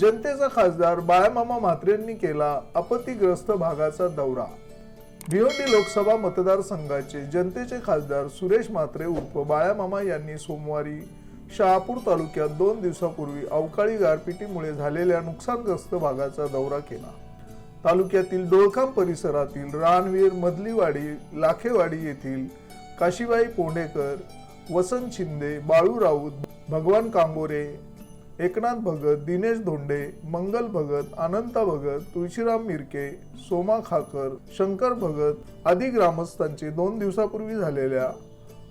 जनतेचा खासदार बाळामामा म्हात्रेंनी केला आपत्तीग्रस्त भागाचा दौरा. भिवंडी लोकसभा मतदारसंघाचे जनतेचे खासदार सुरेश म्हात्रे उर्फ बाळामामा यांनी सोमवारी शहापूर तालुक्यात दोन दिवसापूर्वी अवकाळी गारपिटीमुळे झालेल्या नुकसानग्रस्त भागाचा दौरा केला. तालुक्यातील डोळखाम परिसरातील रानवीर मधलीवाडी लाखेवाडी येथील काशीबाई पोंडेकर वसंत शिंदे बाळू राऊत भगवान कांगोरे एकनाथ भगत दिनेश धोंडे मंगल भगत अनंता भगत तुळशीराम मिरके सोमा खाकर शंकर भगत आदी ग्रामस्थांचे दोन दिवसापूर्वी झालेल्या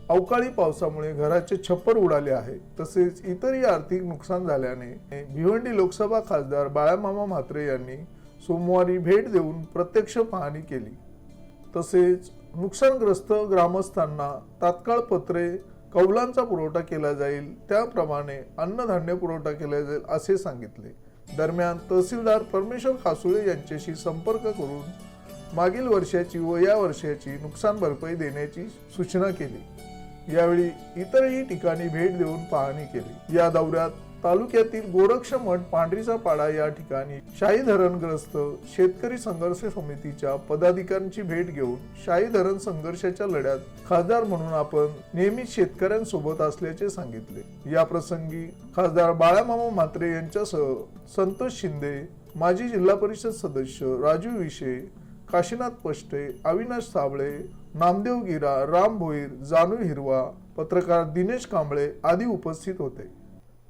अवकाळी पावसामुळे घराचे छप्पर उडाले आहे. तसेच इतरही आर्थिक नुकसान झाल्याने भिवंडी लोकसभा खासदार बाळामामा म्हात्रे यांनी सोमवारी भेट देऊन प्रत्यक्ष पाहणी केली. तसेच नुकसानग्रस्त ग्रामस्थांना तात्काळ पत्रे कौलांचा पुरवठा केला जाईल त्याप्रमाणे अन्नधान्य पुरवठा केला जाईल असे सांगितले. दरम्यान तहसीलदार परमेश्वर खासुळे यांच्याशी संपर्क करून मागील वर्षाची व या वर्षाची नुकसान भरपाई देण्याची सूचना केली. यावेळी इतरही ठिकाणी भेट देऊन पाहणी केली. या दौऱ्यात तालुक्यातील गोरक्ष मठ पांढरीचा पाडा या ठिकाणी शाही धरणग्रस्त शेतकरी संघर्ष समितीच्या पदाधिकाऱ्यांची भेट घेऊन शाही धरण संघर्षाच्या लढ्यात खासदार म्हणून आपण नेहमी शेतकऱ्यांसोबत असल्याचे सांगितले. या प्रसंगी खासदार बाळामामा म्हात्रे यांच्यासह संतोष शिंदे माजी जिल्हा परिषद सदस्य राजू विशे काशीनाथ पष्टे अविनाश साबळे नामदेव गिरा राम भोईर जानू हिरवा पत्रकार दिनेश कांबळे आदी उपस्थित होते.